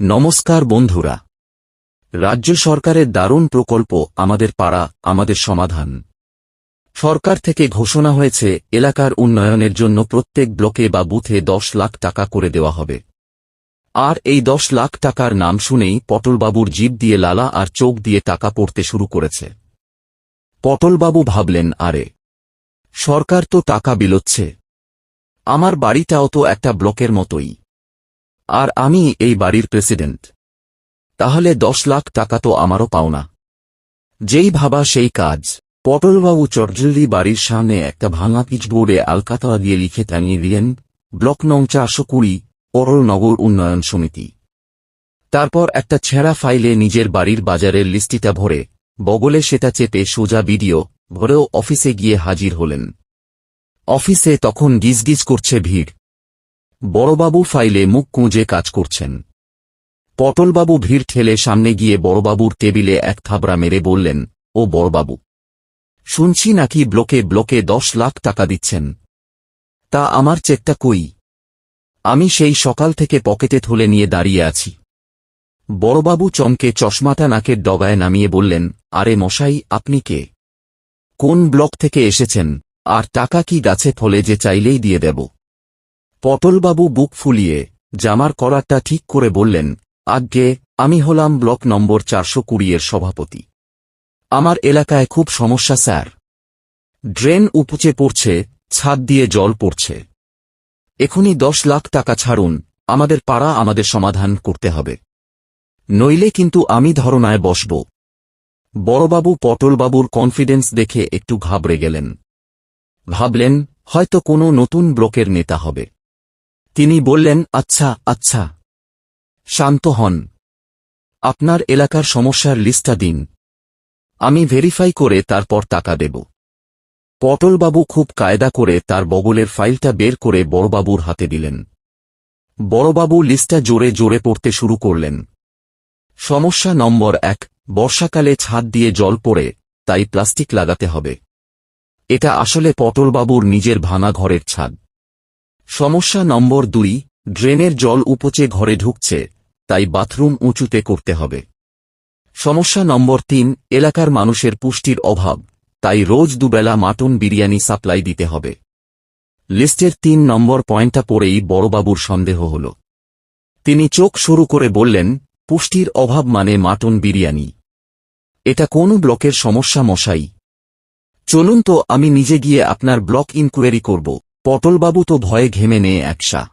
নমস্কার বন্ধুরা। রাজ্য সরকারের দারুণ প্রকল্প আমাদের পাড়া, আমাদের সমাধান। সরকার থেকে ঘোষণা হয়েছে, এলাকার উন্নয়নের জন্য প্রত্যেক ব্লকে বা বুথে দশ লাখ টাকা করে দেওয়া হবে। আর এই দশ লাখ টাকার নাম শুনেই পটলবাবুর জিভ দিয়ে লালা আর চোখ দিয়ে টাকা পড়তে শুরু করেছে। পটলবাবু ভাবলেন, আরে, সরকার তো টাকা বিলোচ্ছে। আমার বাড়িটাও তো একটা ব্লকের মতোই। আর আমি এই বাড়ির প্রেসিডেন্ট। তাহলে দশ লাখ টাকা তো আমারও পাওনা যেই ভাবা সেই কাজ। পটলবাবু চটজলদি বাড়ির সামনে একটা ভাঙা পিচবোর্ডে আলকাতা দিয়ে লিখে টাঙিয়ে দিলেন, ব্লক নং চারশো কুড়ি অরল নগর উন্নয়ন সমিতি। তারপর একটা ছেঁড়া ফাইলে নিজের বাড়ির বাজারের লিস্টিটা ভরে, বগলে সেটা চেপে সোজা ভিডিও, ভরেও অফিসে গিয়ে হাজির হলেন। অফিসে তখন গিজগিজ করছে ভিড়। বড়বাবু ফাইলে মুখ কুঁজে কাজ করছেন। পটলবাবু ভিড় ঠেলে সামনে গিয়ে বড়বাবুর টেবিলে এক থাবড়া মেরে বললেন, ও বড়বাবু, শুনছি নাকি ব্লকে ব্লকে দশ লাখ টাকা দিচ্ছেন। তা আমার চেকটা কই? আমি সেই সকাল থেকে পকেটে থলে নিয়ে দাঁড়িয়ে আছি। বড়বাবু চমকে চশমাটা নাকের ডগায় নামিয়ে বললেন, আরে মশাই, আপনি কে? কোন ব্লক থেকে এসেছেন? আর টাকা কি গাছে ফলে যে চাইলেই দিয়ে দেব? পটলবাবু বুক ফুলিয়ে, জামার করারটা ঠিক করে বললেন, আজ্ঞে, আমি হলাম ব্লক নম্বর চারশো কুড়িয়ের সভাপতি। আমার এলাকায় খুব সমস্যা, স্যার। ড্রেন উপচে পড়ছে, ছাদ দিয়ে জল পড়ছে। এখনই দশ লাখ টাকা ছাড়ুন, আমাদের পাড়া আমাদের সমাধান করতে হবে। নইলে কিন্তু আমি ধরনায় বসব। বড়বাবু পটলবাবুর কনফিডেন্স দেখে একটু ঘাবড়ে গেলেন। ভাবলেন, হয়তো কোনো নতুন ব্লকের নেতা হবে। তিনি বললেন আচ্ছা আচ্ছা। শান্ত হন। আপনার এলাকার সমস্যার লিস্টটা দিন। আমি ভেরিফাই করে তারপর টাকা দেব। পটলবাবু খুব কায়দা করে তার বগলের ফাইলটা বের করে বড়বাবুর হাতে দিলেন। বড়বাবু লিস্টটা জোরে জোরে পড়তে শুরু করলেন। সমস্যা নম্বর এক, বর্ষাকালে ছাদ দিয়ে জল পড়ে, তাই প্লাস্টিক লাগাতে হবে। এটা আসলে পটলবাবুর নিজের ভাঙা ঘরের ছাদ। সমস্যা নম্বর দুই, ড্রেনের জল উপচে ঘরে ঢুকছে, তাই বাথরুম উঁচুতে করতে হবে। সমস্যা নম্বর তিন, এলাকার মানুষের পুষ্টির অভাব, তাই রোজ দুবেলা মাটন বিরিয়ানি সাপ্লাই দিতে হবে। লিস্টের তিন নম্বর পয়েন্টটা পড়েই বড়বাবুর সন্দেহ হল। তিনি চোখ শুরু করে বললেন, পুষ্টির অভাব মানে মাটন বিরিয়ানি। এটা কোন ব্লকের সমস্যা মশাই? চলুন তো আমি নিজে গিয়ে আপনার ব্লক ইনকোয়ারি করব। পটলবাবু তো ভয়ে ঘেমে নেয়ে একসা।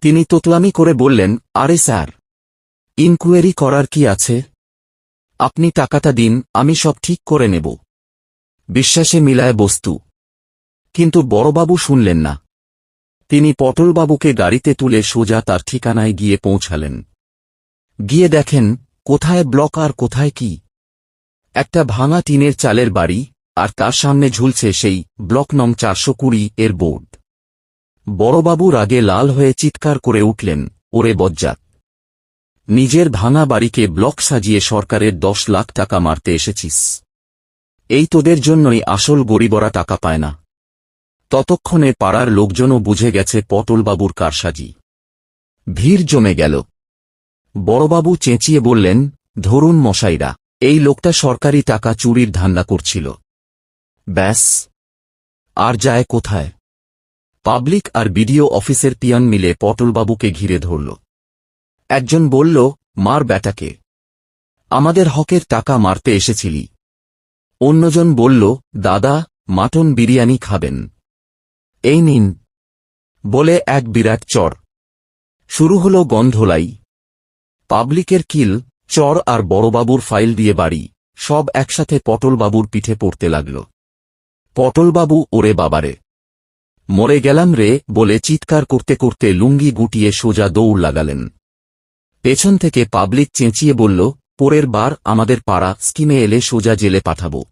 তিনি তোতলামি করে বললেন, আরে স্যার, ইনকোয়ারি করার কি আছে? আপনি টাকাটা দিন, আমি সব ঠিক করে নেব। বিশ্বাসে মিলায় বস্তু। কিন্তু বড়বাবু শুনলেন না। তিনি পটলবাবুকে গাড়িতে তুলে সোজা তার ঠিকানায় গিয়ে পৌঁছালেন। গিয়ে দেখেন, কোথায় ব্লক আর কোথায় কি? একটা ভাঙা টিনের চালের বাড়ি আর তার সামনে ঝুলছে সেই ব্লক নং চারশো কুড়ি এর বোর্ড। বড়বাবু রাগে লাল হয়ে চিৎকার করে উঠলেন, ওরে বজ্জাত! নিজের ভাঙা বাড়িকে ব্লক সাজিয়ে সরকারের দশ লাখ টাকা মারতে এসেছিস। এই তোদের জন্যই আসল গরিবরা টাকা পায় না। ততক্ষণে পাড়ার লোকজনও বুঝে গেছে পটলবাবুর কারসাজি। ভিড় জমে গেল। বড়বাবু চেঁচিয়ে বললেন, ধরুন মশাইরা, এই লোকটা সরকারি টাকা চুরির ধান্দা করছিল। ব্যাস। আর যায় কোথায়? পাবলিক আর বিডিও অফিসের পিয়ন মিলে পটলবাবুকে ঘিরে ধরল। একজন বলল, মার ব্যাটাকে। আমাদের হকের টাকা মারতে এসেছিলি। অন্যজন বলল, দাদা, মাটন বিরিয়ানি খাবেন। এই নিন। বলে এক বিরাট চর। শুরু হল গন্ধলাই। পাবলিকের কিল, চর আর বড়বাবুর ফাইল দিয়ে বাড়ি, সব একসাথে পটলবাবুর পিঠে পড়তে লাগল। পটলবাবু, ওরে বাবারে। মরে গেলাম রে বলে চিৎকার করতে করতে লুঙ্গি গুটিয়ে সোজা দৌড় লাগালেন। পেছন থেকে পাবলিক চেঁচিয়ে বলল, পরের বার আমাদের পাড়া স্কিমে এলে সোজা জেলে পাঠাবো।